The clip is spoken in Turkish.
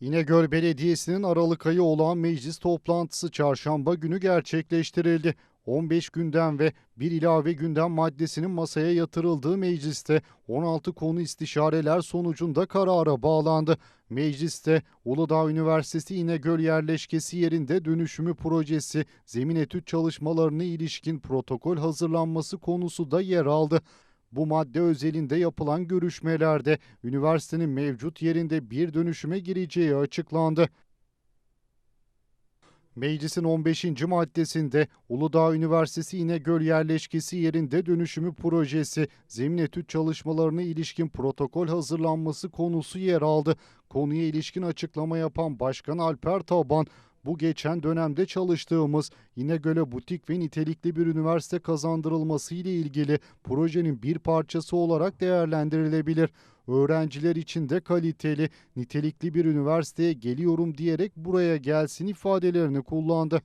İnegöl Belediyesi'nin Aralık ayı olan meclis toplantısı çarşamba günü gerçekleştirildi. 15 gündem ve bir ilave gündem maddesinin masaya yatırıldığı mecliste 16 konu istişareler sonucunda karara bağlandı. Mecliste Uludağ Üniversitesi İnegöl yerleşkesi yerinde dönüşümü projesi zemin etüt çalışmalarına ilişkin protokol hazırlanması konusu da yer aldı. Bu madde özelinde yapılan görüşmelerde üniversitenin mevcut yerinde bir dönüşüme gireceği açıklandı. Meclisin 15. maddesinde Uludağ Üniversitesi İnegöl yerleşkesi yerinde dönüşümü projesi zemin etüt çalışmalarına ilişkin protokol hazırlanması konusu yer aldı. Konuya ilişkin açıklama yapan Başkan Alper Taban, bu geçen dönemde çalıştığımız İnegöl'e butik ve nitelikli bir üniversite kazandırılması ile ilgili projenin bir parçası olarak değerlendirilebilir. Öğrenciler için de kaliteli, nitelikli bir üniversiteye geliyorum diyerek buraya gelsin ifadelerini kullandı.